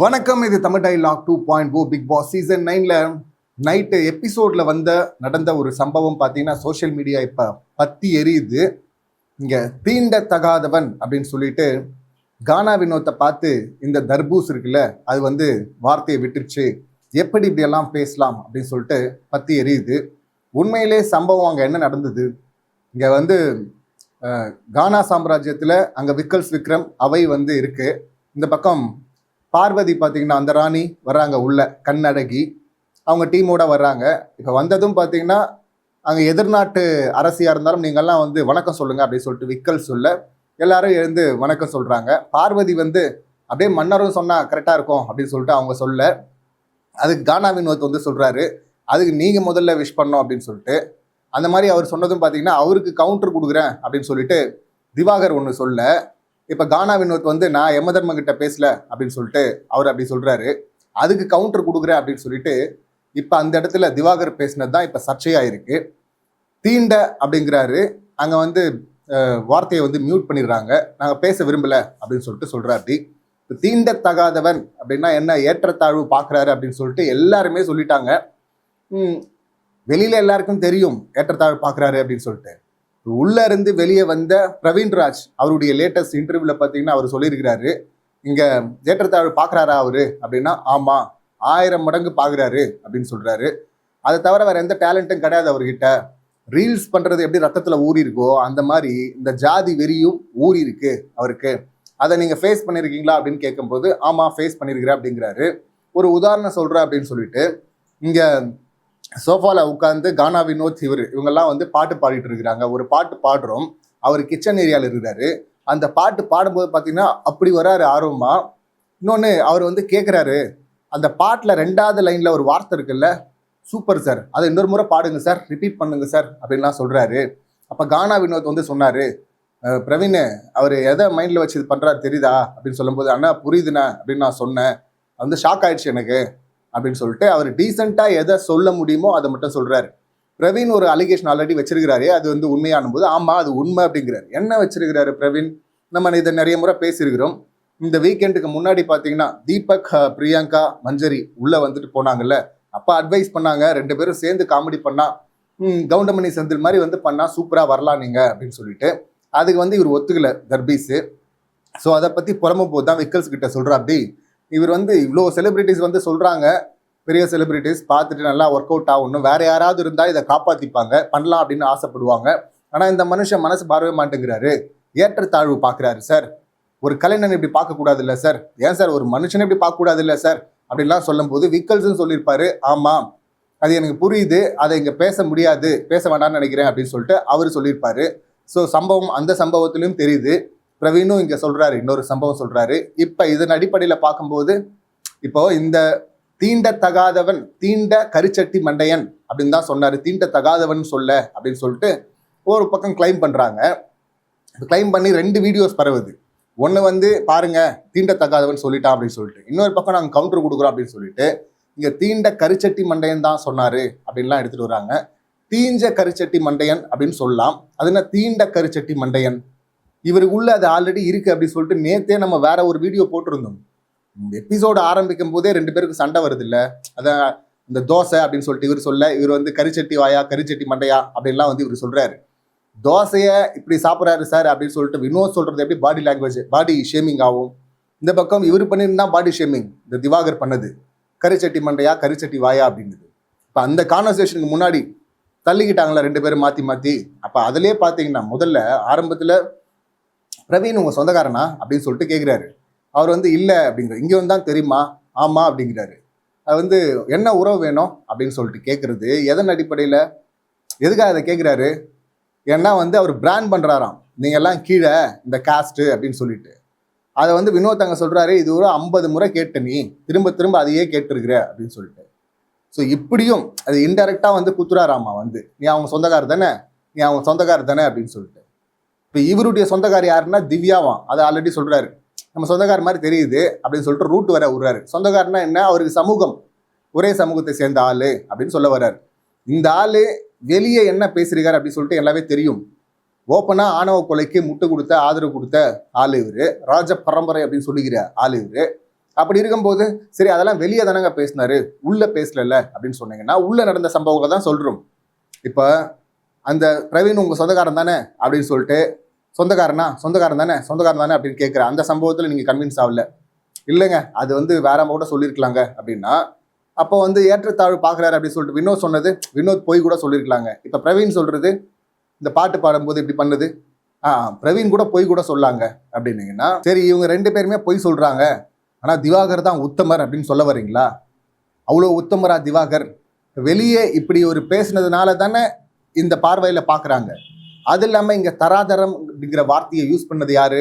வணக்கம் இது Tamil dialogue two point o Bigg Boss season நைனில் நைட்டு எபிசோடில் வந்த நடந்த ஒரு சம்பவம் பார்த்தீங்கன்னா சோஷியல் மீடியா இப்போ பத்தி எரியுது. இங்கே தீண்டத்தகாதவன் அப்படின்னு சொல்லிட்டு கானா வினோத்தை பார்த்து இந்த தர்பூஸ் இருக்குல்ல அது வந்து வார்த்தையை விட்டுருச்சு. எப்படி இப்படியெல்லாம் பேசலாம் அப்படின்னு சொல்லிட்டு பத்தி எரியுது. உண்மையிலே சம்பவம் அங்கே என்ன நடந்தது? இங்கே வந்து கானா சாம்ராஜ்யத்தில் அங்கே விக்கல்ஸ் விக்ரம் அவை வந்து இருக்குது இந்த பக்கம் பார்வதி பார்த்தீங்கன்னா அந்த ராணி வர்றாங்க உள்ள கண்ணடகி. அவங்க டீமோட வர்றாங்க. இப்போ வந்ததும் பார்த்தீங்கன்னா அங்கே எதிர்நாட்டு அரசியாக இருந்தாலும் நீங்கள்லாம் வந்து வணக்கம் சொல்லுங்க அப்படின்னு சொல்லிட்டு விக்கல் சொல்ல எல்லாரும் எழுந்து வணக்கம் சொல்கிறாங்க பார்வதி வந்து அப்படியே மன்னரும் சொன்னால் கரெக்டாக இருக்கும் அப்படின்னு சொல்லிட்டு அவங்க சொல்ல. அதுக்கு கானா வினோத் வந்து சொல்கிறாரு அதுக்கு நீங்கள் முதல்ல விஷ் பண்ணோம் அப்படின்னு சொல்லிட்டு. அந்த மாதிரி அவர் சொன்னதும் பார்த்தீங்கன்னா அவருக்கு கவுண்டர் கொடுக்குறேன் அப்படின்னு சொல்லிட்டு திவாகர் ஒன்று சொல்ல. இப்போ கானா வினோத் வந்து நான் யமதர்ம கிட்ட பேசல அப்படின்னு சொல்லிட்டு அவர் அப்படி சொல்றாரு. அதுக்கு கவுண்டர் கொடுக்குறேன் அப்படின்னு சொல்லிட்டு இப்போ அந்த இடத்துல திவாகர் பேசினது தான் இப்போ சர்ச்சையாயிருக்கு. தீண்ட அப்படிங்கிறாரு. அங்கே வந்து வார்த்தையை வந்து மியூட் பண்ணிடுறாங்க. நாங்கள் பேச விரும்பலை அப்படின்னு சொல்லிட்டு சொல்றாரு இப்போ தீண்டத்தகாதவன் அப்படின்னா என்ன ஏற்றத்தாழ்வு பார்க்குறாரு அப்படின்னு சொல்லிட்டு எல்லாருமே சொல்லிட்டாங்க. வெளியில் எல்லாருக்கும் தெரியும் ஏற்றத்தாழ்வு பார்க்குறாரு அப்படின்னு சொல்லிட்டு. உள்ள இருந்து வெளியே வந்த பிரவீன்ராஜ் அவருடைய லேட்டஸ்ட் இன்டர்வியூல பார்த்தீங்கன்னா அவர் சொல்லியிருக்கிறாரு. இங்க ஏற்றத்தாழ்வு பார்க்குறாரா அவரு? அப்படின்னா ஆமா ஆயிரம் மடங்கு பார்க்குறாரு அப்படின்னு சொல்றாரு. அதை தவிர வேற எந்த டேலண்ட்டும் கிடையாது அவர்கிட்ட. ரீல்ஸ் பண்றது எப்படி ரத்தத்துல ஊறி இருக்கோ அந்த மாதிரி இந்த ஜாதி வெறியும் ஊறி இருக்கு அவருக்கு. அதை நீங்க ஃபேஸ் பண்ணிருக்கீங்களா அப்படின்னு கேட்கும்போது ஆமா ஃபேஸ் பண்ணிருக்கிறேன் அப்படிங்கிறாரு. ஒரு உதாரணம் சொல்றேன் அப்படின்னு சொல்லிட்டு இங்க சோஃபாவில் உட்காந்து கானா வினோத் இவர் இவங்கெல்லாம் வந்து பாட்டு பாடிட்டு இருக்கிறாங்க. ஒரு பாட்டு பாடுறோம். அவர் கிச்சன் ஏரியாவில் இருக்கிறாரு. அந்த பாட்டு பாடும்போது பார்த்தீங்கன்னா அப்படி வராரு ஆர்வமாக இன்னொன்று அவர் வந்து கேட்குறாரு அந்த பாட்டில் ரெண்டாவது லைனில் ஒரு வார்த்தை இருக்குல்ல சூப்பர் சார் அதை இன்னொரு முறை பாடுங்க சார் ரிப்பீட் பண்ணுங்க சார் அப்படின்லாம் சொல்கிறாரு அப்போ கானா வினோத் வந்து சொன்னார் பிரவீன் அவர் எதை மைண்டில் வச்சு இது பண்ணுறாரு தெரியுதா? அப்படின்னு சொல்லும்போது அண்ணா புரியுதுண்ணா அப்படின்னு நான் சொன்னேன். வந்து ஷாக் ஆயிடுச்சு எனக்கு. அப்படின்னு சொல்லிட்டு அவர் டீசெண்டாக எதை சொல்ல முடியுமோ அதை மட்டும் சொல்கிறாரு பிரவீன் ஒரு அலிகேஷன் ஆல்ரெடி வச்சிருக்கிறாரு அது வந்து உண்மையானும் போது ஆமாம் அது உண்மை அப்படிங்கிறாரு. என்ன வச்சிருக்கிறாரு பிரவீன்? நம்ம இதை நிறைய முறை பேசியிருக்கிறோம். இந்த வீக்கெண்டுக்கு முன்னாடி பார்த்தீங்கன்னா தீபக் பிரியங்கா மஞ்சரி உள்ளே வந்துட்டு போனாங்கல்ல. அப்போ அட்வைஸ் பண்ணாங்க ரெண்டு பேரும் சேர்ந்து காமெடி பண்ணால் கவுண்டமணி செந்தில் மாதிரி வந்து பண்ணால் சூப்பராக வரலாம் நீங்கள் அப்படின்னு சொல்லிட்டு. அதுக்கு வந்து இவர் ஒத்துக்கல தர்பீஸு ஸோ அதை பற்றி புறமும் போது தான் விக்கல்ஸ் கிட்ட சொல்கிறா அப்படி இவர் வந்து இவ்வளோ செலிபிரிட்டிஸ் வந்து சொல்கிறாங்க பெரிய செலிபிரிட்டிஸ் பார்த்துட்டு நல்லா ஒர்க் அவுட் ஆகணும். வேறு யாராவது இருந்தால் இதை காப்பாற்றிப்பாங்க பண்ணலாம் அப்படின்னு ஆசைப்படுவாங்க. ஆனால் இந்த மனுஷன் மனசு பார்வே மாட்டேங்கிறாரு. ஏற்றத்தாழ்வு பார்க்குறாரு சார் ஒரு கலைஞன் இப்படி பார்க்கக்கூடாது இல்லை சார் ஏன் சார் ஒரு மனுஷனை இப்படி பார்க்கக்கூடாது இல்லை சார் அப்படின்லாம் சொல்லும்போது விக்கல்ஸ்னு சொல்லியிருப்பாரு. ஆமாம் அது எனக்கு புரியுது. அதை இங்கே பேச முடியாது. பேச வேண்டாம்னு நினைக்கிறேன் அப்படின்னு சொல்லிட்டு அவர் சொல்லியிருப்பாரு. ஸோ சம்பவம் அந்த சம்பவத்திலையும் தெரியுது. பிரவீனும் இங்கே சொல்கிறாரு இன்னொரு சம்பவம் சொல்கிறாரு இப்போ இதன் அடிப்படையில் பார்க்கும்போது இப்போ இந்த தீண்டத்தகாதவன் தீண்ட கரிச்சட்டி மண்டையன் அப்படின்னு தான் சொன்னாரு. தீண்டத்தகாதவன் சொல்ல அப்படின்னு சொல்லிட்டு ஒரு பக்கம் கிளைம் பண்ணுறாங்க கிளைம் பண்ணி ரெண்டு வீடியோஸ் பரவுது. ஒன்று வந்து பாருங்க தீண்டத்தகாதவன் சொல்லிட்டான் அப்படின்னு சொல்லிட்டு. இன்னொரு பக்கம் நாங்கள் கவுண்டர் கொடுக்குறோம் அப்படின்னு சொல்லிட்டு இங்கே தீண்ட கரிச்சட்டி மண்டையன் தான் சொன்னார் அப்படின்லாம் எடுத்துகிட்டு வராங்க. தீஞ்ச கரிச்சட்டி மண்டையன் அப்படின்னு சொல்லலாம். அது என்ன தீண்ட கரிச்சட்டி மண்டையன்? இவருக்குள்ள அது ஆல்ரெடி இருக்கு அப்படின்னு சொல்லிட்டு நேத்தே நம்ம வேற ஒரு வீடியோ போட்டிருந்தோம். எபிசோடு ஆரம்பிக்கும் போதே ரெண்டு பேருக்கு சண்டை வருது இல்ல அதான் இந்த தோசை அப்படின்னு சொல்லிட்டு இவர் சொல்ல இவர் வந்து கரிச்சட்டி வாயா கரிச்சட்டி மண்டையா அப்படின்லாம் வந்து இவர் சொல்றாரு. தோசையை இப்படி சாப்பிட்றாரு சார் அப்படின்னு சொல்லிட்டு வினோத் சொல்றது எப்படி? பாடி லாங்குவேஜ் பாடி ஷேமிங் ஆகும். இந்த பக்கம் இவர் பண்ணியிருந்தா பாடி ஷேமிங் இந்த திவாகர் பண்ணது. கரிச்சட்டி மண்டையா கரிச்சட்டி வாயா அப்படின்னுது. இப்போ அந்த கான்வர்சேஷனுக்கு முன்னாடி தள்ளிக்கிட்டாங்களா ரெண்டு பேரும் மாற்றி மாற்றி அப்போ அதிலே பார்த்தீங்கன்னா முதல்ல ஆரம்பத்தில் பிரவீன் உங்கள் சொந்தக்காரனா அப்படின்னு சொல்லிட்டு கேட்குறாரு அவர் வந்து இல்லை அப்படிங்கிற இங்கே வந்து தான் தெரியுமா? ஆமாம் அப்படிங்கிறாரு. அது வந்து என்ன உறவு வேணும்? அப்படின்னு சொல்லிட்டு கேட்குறது எதன் அடிப்படையில்? எதுக்காக அதை கேட்குறாரு ஏன்னா வந்து அவர் பிராண்ட் பண்ணுறாராம் நீங்கள்லாம் கீழே இந்த காஸ்ட்டு அப்படின்னு சொல்லிட்டு. அதை வந்து வினோத் அங்கே சொல்கிறாரு இது ஒரு ஐம்பது முறை கேட்ட நீ. திரும்ப திரும்ப அதையே கேட்டிருக்கிற. அப்படின்னு சொல்லிட்டு. ஸோ இப்படியும் அது இன்டெரக்டாக வந்து குத்துறாராமா வந்து. நீ அவங்க சொந்தக்காரர் தானே? நீ அவங்க சொந்தக்காரர் தானே? அப்படின்னு சொல்லிட்டு. இப்போ இவருடைய சொந்தக்கார் யாருன்னா திவ்யாவான் அதை ஆல்ரெடி சொல்கிறாரு நம்ம சொந்தக்கார மாதிரி தெரியுது அப்படின்னு சொல்லிட்டு ரூட் வர விடுறாரு. சொந்தக்காரனா என்ன? அவருக்கு சமூகம். ஒரே சமூகத்தை சேர்ந்த ஆள் அப்படின்னு சொல்ல வர்றாரு. இந்த ஆளு வெளியே என்ன பேசுறாரு அப்படின்னு சொல்லிட்டு எல்லாமே தெரியும். ஓப்பனாக ஆணவ கொலைக்கு முட்டு கொடுத்த ஆதரவு கொடுத்த ஆள் இவர். ராஜ பரம்பரை அப்படின்னு சொல்லுகிற ஆள் இவர். அப்படி இருக்கும்போது சரி அதெல்லாம் வெளியே தானங்க பேசினாரு. உள்ளே பேசலல்ல அப்படின்னு சொன்னீங்கன்னா உள்ளே நடந்த சம்பவங்களை தான் சொல்கிறோம் இப்போ அந்த பிரவீன் உங்கள் சொந்தக்காரன் தானே அப்படின்னு சொல்லிட்டு சொந்தக்காரனா? சொந்தக்காரன் தானே? சொந்தக்காரன் தானே அப்படின்னு கேட்குற அந்த சம்பவத்தில் நீங்கள் கன்வின்ஸ் ஆகல. இல்லைங்க அது வந்து வேற கூட சொல்லியிருக்கலாங்க அப்படின்னா அப்போ வந்து ஏற்றத்தாழ்வு பார்க்குறாரு அப்படின்னு சொல்லிட்டு வினோத் சொன்னது வினோத் போய் கூட சொல்லியிருக்கலாங்க இப்போ பிரவீன் சொல்கிறது இந்த பாட்டு பாடும்போது இப்படி பண்ணுது. ஆ பிரவீன் கூட பொய் கூட சொல்லாங்க அப்படின்னீங்கன்னா சரி இவங்க ரெண்டு பேருமே பொய் சொல்கிறாங்க ஆனால் திவாகர் தான் உத்தமர் அப்படின்னு சொல்ல வரீங்களா? அவ்வளோ உத்தமரா திவாகர். வெளியே இப்படி ஒரு பேசுனதுனால தானே இந்த பார்வையில் பார்க்குறாங்க. அது இல்லாமல் இங்கே தராதரம் அப்படிங்கிற வார்த்தையை யூஸ் பண்ணது யார்?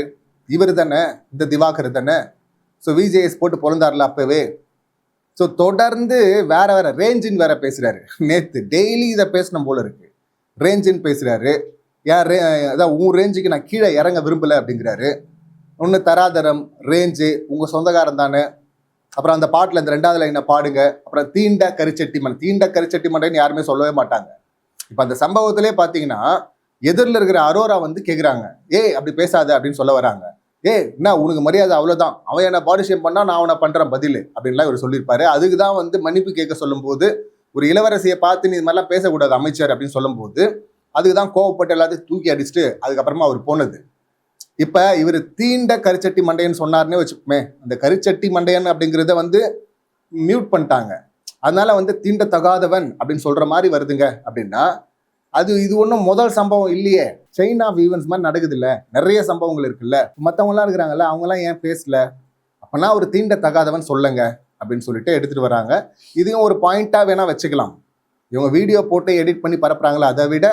இவர் தானே இந்த திவாகர் தானே. ஸோ விஜேஎஸ் போட்டு பிறந்தார்ல அப்போவே. ஸோ தொடர்ந்து வேற வேற ரேஞ்சின்னு வேற பேசுகிறாரு நேற்று டெய்லி இதை பேசணும் போல இருக்கு. ரேஞ்சின்னு பேசுகிறாரு ஏன் ரே அதான் உன் ரேஞ்சுக்கு நான் கீழே இறங்க விரும்பல அப்படிங்கிறாரு. ஒன்று தராதரம் ரேஞ்சு உங்கள் சொந்தக்காரன் தானே. அப்புறம் அந்த பாட்டில் இந்த ரெண்டாவது லைனை பாடுங்க. அப்புறம் தீண்ட கரிச்சட்டி மண் தீண்ட கரிச்சட்டி மண்டைன்னு யாருமே சொல்லவே மாட்டாங்க. இப்போ அந்த சம்பவத்திலே பார்த்தீங்கன்னா எதிரில் இருக்கிற அரோரா வந்து கேட்குறாங்க ஏய் அப்படி பேசாத அப்படின்னு சொல்ல வராங்க. ஏய் என்ன உனக்கு மரியாதை அவ்வளோதான் அவன் என்ன பாடி ஷேம் பண்ணா நான் அவனை பண்ணுறேன் பதில் அப்படின்லாம் இவர் சொல்லியிருப்பாரு. அதுக்கு தான் வந்து மன்னிப்பு கேட்க சொல்லும்போது ஒரு இளவரசியை பார்த்து நீ இது மாதிரிலாம் பேசக்கூடாது அமைச்சர் அப்படின்னு சொல்லும்போது அதுக்கு தான் கோவப்பட்டு எல்லாத்தையும் தூக்கி அடிச்சுட்டு அதுக்கப்புறமா அவர் போனது. இப்ப இவர் தீண்ட கரிச்சட்டி மண்டையன்னு சொன்னார்னே வச்சுப்போமே அந்த கரிச்சட்டி மண்டையன் அப்படிங்கிறத வந்து மியூட் பண்ணிட்டாங்க. அதனால வந்து தீண்டத்தகாதவன் அப்படின்னு சொல்ற மாதிரி வருதுங்க அப்படின்னா அது இது ஒன்றும் முதல் சம்பவம் இல்லையே. செயின் ஆஃப் ஈவெண்ட்ஸ் மாதிரி நடக்குது இல்லை நிறைய சம்பவங்கள் இருக்குல்ல. மற்றவங்களாம் இருக்கிறாங்கல்ல அவங்களாம் ஏன் பேசல? அப்போனா ஒரு தீண்டத்தகாதவன் சொல்லுங்க அப்படின்னு சொல்லிட்டு எடுத்துட்டு வராங்க. இதையும் ஒரு பாயிண்டா வேணா வச்சுக்கலாம். இவங்க வீடியோ போட்டு எடிட் பண்ணி பரப்புறாங்களா அதை விட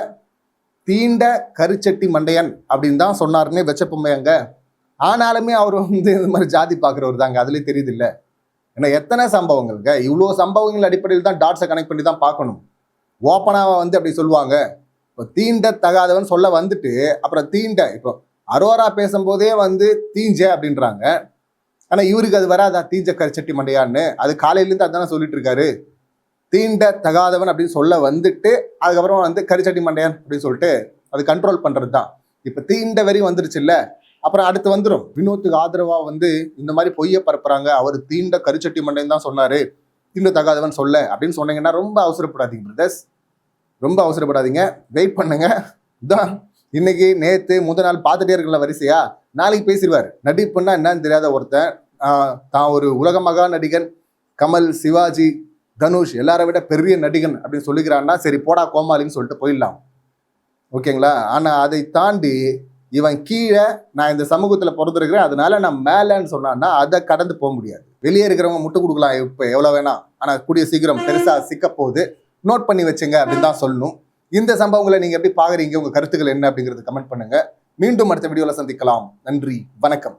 தீண்ட கருச்சட்டி மண்டையன் அப்படின்னு தான் சொன்னாருன்னே வச்சப்போமே அங்கே ஆனாலுமே அவர் வந்து இந்த மாதிரி ஜாதி பார்க்குறவர் தாங்க அதுலேயே தெரியுது இல்லை. ஏன்னா எத்தனை சம்பவங்கள்ங்க இவ்வளோ சம்பவங்கள் அடிப்படையில் தான் டாட்ஸை கனெக்ட் பண்ணி தான் பார்க்கணும். ஓப்பனாக வந்து அப்படி சொல்லுவாங்க. இப்போ தீண்ட தகாதவன் சொல்ல வந்துட்டு அப்புறம் தீண்ட இப்போ அரோரா பேசும்போதே வந்து தீஞ்ச அப்படின்றாங்க. ஆனால் இவருக்கு அது வராதா? தீஞ்ச கரிச்சட்டி மண்டையான்னு. அது காலையிலேருந்து அதானே சொல்லிட்டு இருக்காரு தீண்ட தகாதவன் அப்படின்னு சொல்ல வந்துட்டு அதுக்கப்புறம் வந்து கரிச்சட்டி மண்டையான் அப்படின்னு சொல்லிட்டு அது கண்ட்ரோல் பண்ணுறது தான் இப்போ தீண்ட வரி வந்துருச்சுல்ல? அப்புறம் அடுத்து வந்துடும் வினோத்துக்கு ஆதரவா வந்து இந்த மாதிரி பொய்ய பரப்புறாங்க. அவர் தீண்ட கருச்சட்டி மண்டையன் தான் சொன்னாரு. தீண்ட தகாதவன் சொல்ல அப்படின்னு சொன்னீங்கன்னா ரொம்ப அவசரப்படாதீங்க பிரதர்ஸ் ரொம்ப அவசரப்படாதீங்க. வெயிட் பண்ணுங்க. இதான். இன்னைக்கு நேத்து முதல் நாள் பார்த்துட்டே இருக்கல வரிசையா? நாளைக்கு பேசிடுவார். நடிப்புன்னா என்னன்னு தெரியாத ஒருத்தன் தான் ஒரு உலக மகா நடிகன் கமல் சிவாஜி தனுஷ் எல்லாரை விட பெரிய நடிகன் அப்படின்னு சொல்லிக்கிறான்னா சரி போடா கோமாளின்னு சொல்லிட்டு போயிடலாம். ஓகேங்களா? ஆனால் அதை தாண்டி இவன் கீழே நான் இந்த சமூகத்துல பிறந்திருக்கிறேன் அதனால நான் மேலேன்னு சொன்னான்னா அதை கடந்து போக முடியாது. வெளியே இருக்கிறவங்க முட்டு கொடுக்கலாம் இப்ப எவ்வளவு வேணாம் ஆனா கூடிய சீக்கிரம் பெருசா சிக்க போகுது நோட் பண்ணி வச்சுங்க அப்படின்னு தான் சொல்லணும். இந்த சம்பவங்களை நீங்க எப்படி பாக்குறீங்க? உங்க கருத்துக்கள் என்ன அப்படிங்கறது கமெண்ட் பண்ணுங்க. மீண்டும் அடுத்த வீடியோல சந்திக்கலாம். நன்றி வணக்கம்.